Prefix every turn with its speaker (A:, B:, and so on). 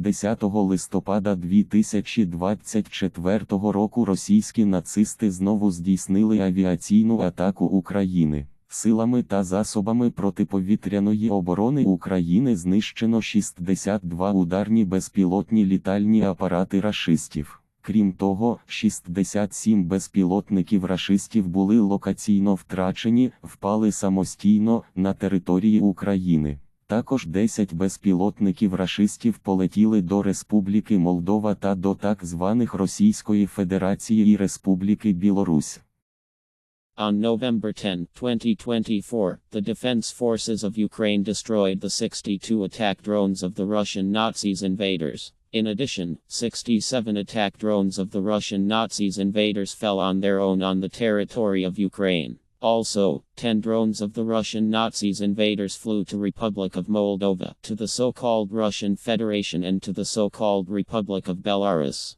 A: 10 листопада 2024 року російські нацисти знову здійснили авіаційну атаку України. Силами та засобами протиповітряної оборони України знищено 62 ударні безпілотні літальні апарати рашистів. Крім того, 67 безпілотників рашистів були локаційно втрачені, впали самостійно на території України. Також 10 безпілотників рашистів полетіли до Республіки Молдова та до так званих Російської Федерації і Республіки Білорусь.
B: On November 10, 2024, the Defense Forces of Ukraine destroyed the 62 attack drones of the Russian Nazis invaders. In addition, 67 attack drones of the Russian Nazis invaders fell on their own on the territory of Ukraine. Also, 10 drones of the Russian Nazis invaders flew to Republic of Moldova, to the so-called Russian Federation and to the so-called Republic of Belarus.